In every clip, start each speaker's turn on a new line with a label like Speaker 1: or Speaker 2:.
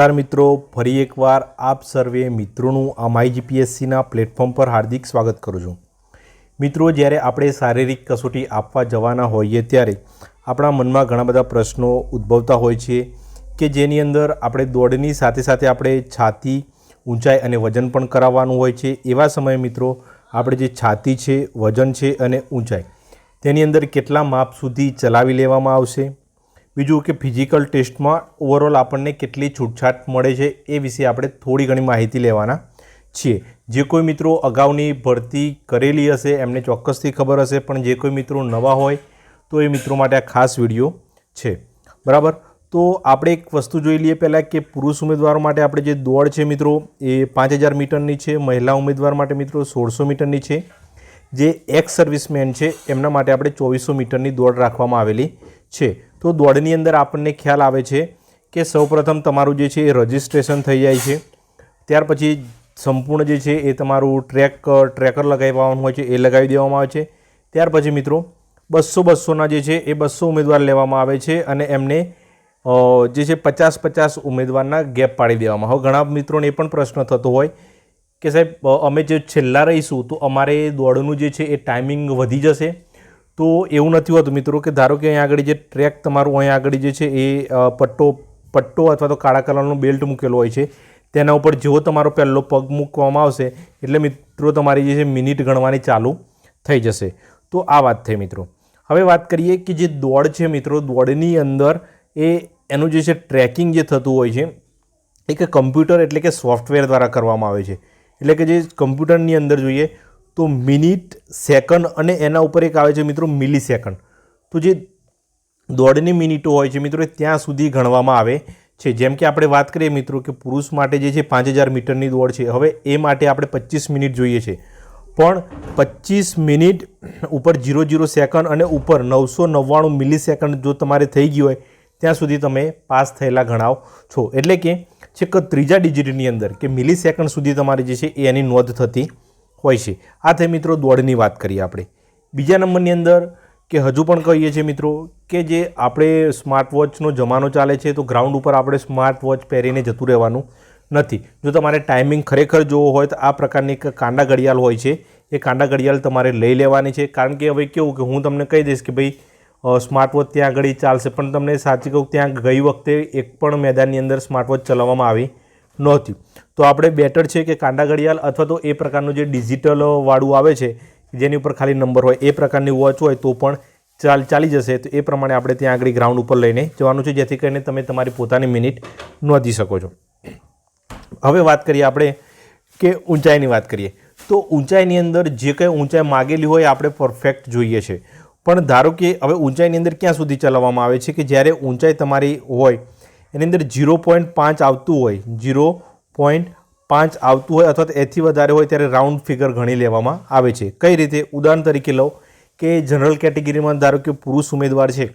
Speaker 1: નમસ્કાર મિત્રો, ફરી એકવાર આપ સર્વે મિત્રોનું આ માય જીપીએસસીના પ્લેટફોર્મ પર હાર્દિક સ્વાગત કરું છું. મિત્રો, જ્યારે આપણે શારીરિક કસોટી આપવા જવાના હોઈએ ત્યારે આપણા મનમાં ઘણા બધા પ્રશ્નો ઉદ્ભવતા હોય છે કે જેની અંદર આપણે દોડની સાથે સાથે આપણે છાતી ઊંચાઈ અને વજન પણ કરાવવાનું હોય છે. એવા સમયે મિત્રો, આપણે જે છાતી છે, વજન છે અને ઊંચાઈ, તેની અંદર કેટલા માપ સુધી ચલાવી લેવામાં આવશે? બીજું કે ફિઝિકલ ટેસ્ટમાં ઓવરઓલ આપણને કેટલી છૂટછાટ મળે છે એ વિશે આપણે થોડી ઘણી માહિતી લેવાના છીએ. જે કોઈ મિત્રો અગાઉની ભરતી કરેલી હશે, એમને ચોક્કસથી ખબર હશે, પણ જે કોઈ મિત્રો નવા હોય તો એ મિત્રો માટે આ ખાસ વીડિયો છે. બરાબર? તો આપણે એક વસ્તુ જોઈ લઈએ પહેલાં કે પુરુષ ઉમેદવારો માટે આપણે જે દોડ છે મિત્રો, એ પાંચ હજાર મીટરની છે. મહિલા ઉમેદવાર માટે મિત્રો સોળસો મીટરની છે. જે એક્સ સર્વિસમેન છે, એમના માટે આપણે ચોવીસો મીટરની દોડ રાખવામાં આવેલી છે. તો દોડની અંદર આપણને ખ્યાલ આવે છે કે સૌપ્રથમ તમારું જે છે એ રજિસ્ટ્રેશન થઈ જાય છે. ત્યાર પછી સંપૂર્ણ જે છે એ તમારું ટ્રેક, ટ્રેકર લગાવવાનું હોય છે એ લગાવી દેવામાં આવે છે. ત્યાર પછી મિત્રો બસો બસોના જે છે એ બસો ઉમેદવાર લેવામાં આવે છે અને એમને જે છે પચાસ પચાસ ઉમેદવારના ગેપ પાડી દેવામાં હવે ઘણા મિત્રોને એ પણ પ્રશ્ન થતો હોય કે સાહેબ અમે જે છેલ્લા રહીશું તો અમારે દોડનું જે છે એ ટાઈમિંગ વધી જશે? તો એવું નથી હોતું મિત્રો કે ધારો કે અહીંયા આગળ જે ટ્રેક તમારું અહીંયા આગળ જે છે એ પટ્ટો પટ્ટો અથવા તો કાળા કલરનો બેલ્ટ મૂકેલો હોય છે, તેના ઉપર જેવો તમારો પહેલો પગ મૂકવામાં આવશે, એટલે મિત્રો તમારી જે છે મિનિટ ગણવાની ચાલુ થઈ જશે. તો આ વાત થઈ મિત્રો. હવે વાત કરીએ કે જે દોડ છે મિત્રો, દોડની અંદર એ, એનું જે છે ટ્રેકિંગ જે થતું હોય છે, એક કમ્પ્યુટર એટલે કે સોફ્ટવેર દ્વારા કરવામાં આવે છે. એટલે કે જે કમ્પ્યુટરની અંદર જોઈએ તો મિનિટ, સેકન્ડ અને એના ઉપર એક આવે છે મિત્રો મિલી સેકન્ડ તો જે દોડની મિનિટો હોય છે મિત્રો ત્યાં સુધી ગણવામાં આવે છે. જેમ કે આપણે વાત કરીએ મિત્રો કે પુરુષ માટે જે છે પાંચ હજાર મીટરની દોડ છે. હવે એ માટે આપણે પચીસ મિનિટ જોઈએ છે. પણ પચીસ મિનિટ ઉપર જીરો જીરો સેકન્ડ અને ઉપર નવસો નવ્વાણું મિલી સેકન્ડ જો તમારે થઈ ગયું હોય, ત્યાં સુધી તમે પાસ થયેલા ગણાવ છો. એટલે કે છેક ત્રીજા ડિજિટની અંદર કે મિલી સેકન્ડ સુધી તમારી જે છે એ એની નોંધ થતી હોય છે. આ થઈ મિત્રો દોડની વાત કરીએ આપણે. બીજા નંબરની અંદર કે હજુ પણ કહીએ છીએ મિત્રો કે જે આપણે સ્માર્ટ વોચનો જમાનો ચાલે છે તો ગ્રાઉન્ડ ઉપર આપણે સ્માર્ટ વોચ પહેરીને જતું રહેવાનું નથી. જો તમારે ટાઈમિંગ ખરેખર જોવો હોય તો આ પ્રકારની એક કાંડા ઘડિયાળ હોય છે. એ કાંડા ઘડિયાળ તમારે લઈ લેવાની છે. કારણ કે હવે કેવું કે હું તમને કહી દઈશ કે ભાઈ સ્માર્ટ વોચ ત્યાં આગળ ચાલશે. પણ તમને સાચી કહું, ત્યાં ગઈ વખતે એક પણ મેદાનની અંદર સ્માર્ટ વોચ ચલાવવામાં આવી નહોતી. તો આપણે બેટર છે કે કાંડા ઘડિયાળ અથવા તો એ પ્રકારનું જે ડિજિટલ વાળું આવે છે, જેની ઉપર ખાલી નંબર હોય, એ પ્રકારની વોચ હોય, તો પણ ચાલ, ચાલી જશે. તો એ પ્રમાણે આપણે ત્યાં આગળ ગ્રાઉન્ડ ઉપર લઈને જવાનું છે, જેથી કરીને તમે તમારી પોતાની મિનિટ નોંધી શકો છો. હવે વાત કરીએ આપણે કે ઊંચાઈની વાત કરીએ. તો ઊંચાઈની અંદર જે કંઈ ઊંચાઈ માગેલી હોય આપણે પરફેક્ટ જોઈએ છે. પણ ધારો કે હવે ઊંચાઈની અંદર ક્યાં સુધી ચલાવવામાં આવે છે કે જ્યારે ઊંચાઈ તમારી હોય એની અંદર ઝીરો પોઈન્ટ પાંચ આવતું હોય ઝીરો પોઈન્ટ પાંચ આવતું હોય અથવા તો એથી વધારે હોય ત્યારે રાઉન્ડ ફિગર ગણી લેવામાં આવે છે. કઈ રીતે? ઉદાહરણ તરીકે લો કે જનરલ કેટેગરીમાં ધારો કે પુરુષ ઉમેદવાર છે,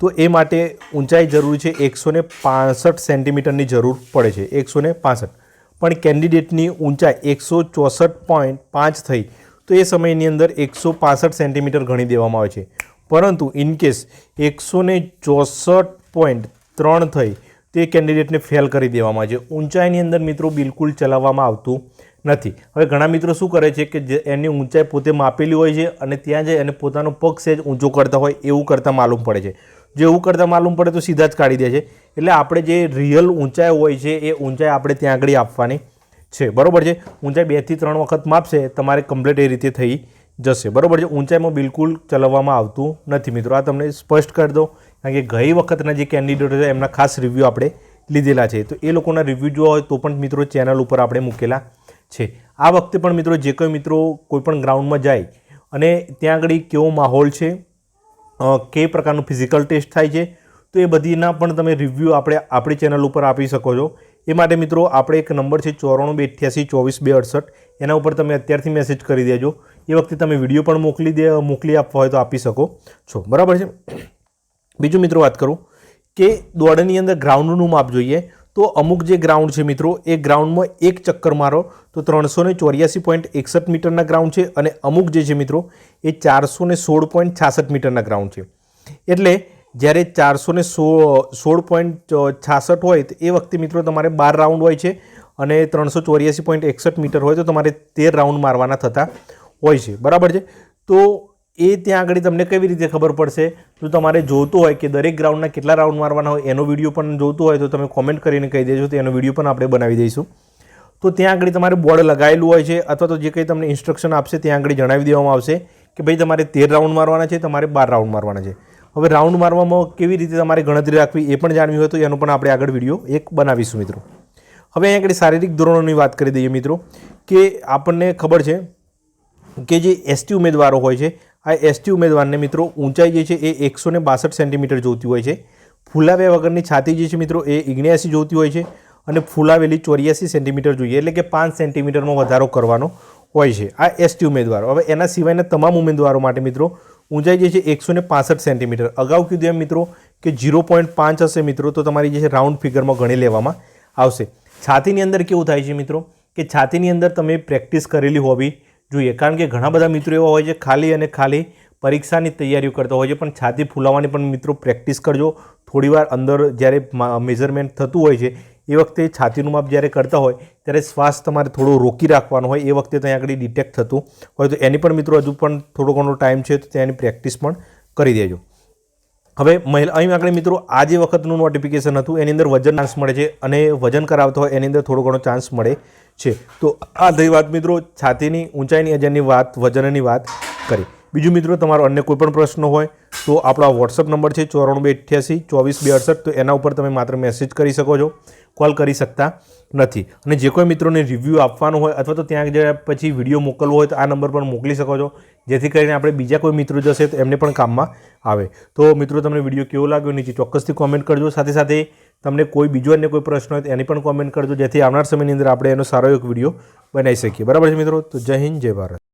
Speaker 1: તો એ માટે ઊંચાઈ જરૂરી છે એકસો ને પાસઠ સેન્ટીમીટરની જરૂર પડે છે, એકસો ને પાસઠ. પણ કેન્ડિડેટની ઊંચાઈ એકસો ચોસઠ પોઈન્ટ પાંચ થઈ, તો એ સમયની અંદર એકસો પાસઠ સેન્ટીમીટર ગણી દેવામાં આવે છે. પરંતુ ઇનકેસ એકસો ચોસઠ પોઈન્ટ ત્રણ થઈ તે કેન્ડિડેટને ફેલ કરી દેવામાં છે ઊંચાઈની અંદર મિત્રો બિલકુલ ચલાવવામાં આવતું નથી. હવે ઘણા મિત્રો શું કરે છે કે જે એની ઊંચાઈ પોતે માપેલી હોય છે અને ત્યાં જઈ અને પોતાનો પગ સહેજ ઊંચો કરતા હોય એવું કરતાં માલુમ પડે છે. જો એવું કરતાં માલુમ પડે તો સીધા જ કાઢી દે છે. એટલે આપણે જે રિયલ ઊંચાઈ હોય છે એ ઊંચાઈ આપણે ત્યાં આગળ આપવાની છે. બરાબર છે? ઊંચાઈ બેથી ત્રણ વખત માપશે, તમારે કમ્પ્લીટ એ રીતે થઈ જશે. બરાબર છે? ઊંચાઈમાં બિલકુલ ચલાવવામાં આવતું નથી. મિત્રો, આ તમને સ્પષ્ટ કરી દો કારણ કે ગઈ વખતના જે કેન્ડિડેટો છે એમના ખાસ રિવ્યૂ આપણે લીધેલા છે. તો એ લોકોના રિવ્યૂ જોવા હોય તો પણ મિત્રો ચેનલ ઉપર આપણે મૂકેલા છે. આ વખતે પણ મિત્રો જે કોઈ મિત્રો કોઈપણ ગ્રાઉન્ડમાં જાય અને ત્યાં આગળ કેવો માહોલ છે કે પ્રકારનું ફિઝિકલ ટેસ્ટ થાય છે, તો એ બધીના પણ તમે રિવ્યૂ આપણે આપણી ચેનલ ઉપર આપી શકો છો. એ માટે મિત્રો આપણે એક નંબર છે ચોરાણું બે અઠ્યાસી ચોવીસ બે અડસઠ, એના ઉપર તમે અત્યારથી મેસેજ કરી દેજો. એ વખતે તમે વીડિયો પણ મોકલી દે, મોકલી આપવા હોય તો આપી શકો છો. બરાબર છે? બીજું મિત્રો વાત કરું કે દોડની અંદર ગ્રાઉન્ડનું માપ જોઈએ, તો અમુક જે ગ્રાઉન્ડ છે મિત્રો, એ ગ્રાઉન્ડમાં એક ચક્કર મારો, તો ત્રણસો ને ચોર્યાસી પોઈન્ટ એકસઠ મીટરના ગ્રાઉન્ડ છે અને અમુક જે છે મિત્રો, એ ચારસો ને સોળ પોઈન્ટ છાસઠ મીટરના ગ્રાઉન્ડ છે. એટલે જ્યારે ચારસો ને સોળ પોઈન્ટ છાસઠ હોય, તો એ વખતે મિત્રો તમારે બાર રાઉન્ડ હોય છે અને ત્રણસો ચોર્યાસી પોઈન્ટ એકસઠ મીટર હોય, તો તમારે તેર રાઉન્ડ મારવાના થતા હોય છે. બરાબર છે? તો એ ત્યાં આગળ તમને કેવી રીતે ખબર પડશે? જો તમારે જોતું હોય કે દરેક ગ્રાઉન્ડના કેટલા રાઉન્ડ મારવાના હોય, એનો વીડિયો પણ જોતું હોય તો તમે કોમેન્ટ કરીને કહી દેજો, તો એનો વીડિયો પણ આપણે બનાવી દઈશું. તો ત્યાં આગળ તમારે બોર્ડ લગાવેલું હોય છે, અથવા તો જે કંઈ તમને ઇન્સ્ટ્રક્શન આપશે ત્યાં આગળ જણાવી દેવામાં આવશે કે ભાઈ તમારે તેર રાઉન્ડ મારવાના છે, તમારે બાર રાઉન્ડ મારવાના છે. હવે રાઉન્ડ મારવામાં કેવી રીતે તમારે ગણતરી રાખવી એ પણ જાણવી હોય તો એનો પણ આપણે આગળ વીડિયો એક બનાવીશું મિત્રો. હવે અહીંયા આગળ શારીરિક ધોરણોની વાત કરી દઈએ મિત્રો, કે આપણને ખબર છે કે જે એસટી ઉમેદવારો હોય છે આ એસટી ઉમેદવારને મિત્રો ઊંચાઈ જે છે એ એકસો ને બાસઠ સેન્ટીમીટર જોતી હોય છે. ફૂલાવ્યા વગરની છાતી જે છે મિત્રો એ ઇગ્નેસી જોતી હોય છે અને ફૂલાવેલી ચોર્યાસી સેન્ટીમીટર જોઈએ, એટલે કે પાંચ સેન્ટીમીટરમાં વધારો કરવાનો હોય છે આ એસટી ઉમેદવારો. હવે એના સિવાયના તમામ ઉમેદવારો માટે મિત્રો ઊંચાઈ જે છે એકસો ને પાસઠ સેન્ટીમીટર. અગાઉ કીધું એમ મિત્રો કે ઝીરો પોઈન્ટ પાંચ હશે મિત્રો, તો તમારી જે છે રાઉન્ડ ફિગરમાં ગણી લેવામાં આવશે. છાતીની અંદર કેવું થાય છે મિત્રો? કે છાતીની અંદર તમે પ્રેક્ટિસ કરેલી હોવી જોઈએ. કારણ કે ઘણા બધા મિત્રો એવા હોય છે, ખાલી અને ખાલી પરીક્ષાની તૈયારીઓ કરતા હોય છે, પણ છાતી ફૂલાવવાની પણ મિત્રો પ્રેક્ટિસ કરજો. થોડીવાર અંદર જ્યારે મેઝરમેન્ટ થતું હોય છે, એ વખતે છાતીનું માપ જ્યારે કરતા હોય, ત્યારે શ્વાસ તમારે થોડો રોકી રાખવાનો હોય, એ વખતે ત્યાં આગળ ડિટેક્ટ થતું હોય. તો એની પણ મિત્રો હજુ પણ થોડો ઘણો ટાઈમ છે, તો તેની પ્રેક્ટિસ પણ કરી દેજો. હવે મહિલા અહીં આગળ મિત્રો, આ જે વખતનું નોટિફિકેશન હતું, એની અંદર વજન ચાન્સ મળે છે અને વજન કરાવતો હોય, એની અંદર થોડો ઘણો ચાન્સ મળે છે. તો આ થઈ વાત મિત્રો, છાતીની ઊંચાઈની અજનની વાત, વજનની વાત કરી. બીજું મિત્રો, તમારો અન્ય કોઈ પણ પ્રશ્ન હોય તો આપણો આ વોટ્સઅપ નંબર છે ચોરાણું બે અઠ્યાસી, ચોવીસ બે અડસઠ, તો એના ઉપર તમે માત્ર મેસેજ કરી શકો છો કોલ કરી શકતા નથી. અને જે કોઈ મિત્રોને રિવ્યૂ આપવાનો હોય અથવા તો ત્યાં જે પછી વીડિયો મોકલવો હોય તો આ નંબર પર મોકલી શકો છો, જેથી કરીને આપણે બીજા કોઈ મિત્રો જશે તો એમને પણ કામમાં આવે. તો મિત્રો, તમને વીડિયો કેવો લાગ્યો નીચે ચોક્કસથી કોમેન્ટ કરજો. સાથે સાથે તમને કોઈ બીજો અન્ય કોઈ પ્રશ્ન હોય તો એની પણ કોમેન્ટ કરજો, જેથી આવનાર સમયની અંદર આપણે એનો સારો એક વીડિયો બનાવી શકીએ. બરાબર છે મિત્રો? તો જય હિન્દ, જય ભારત.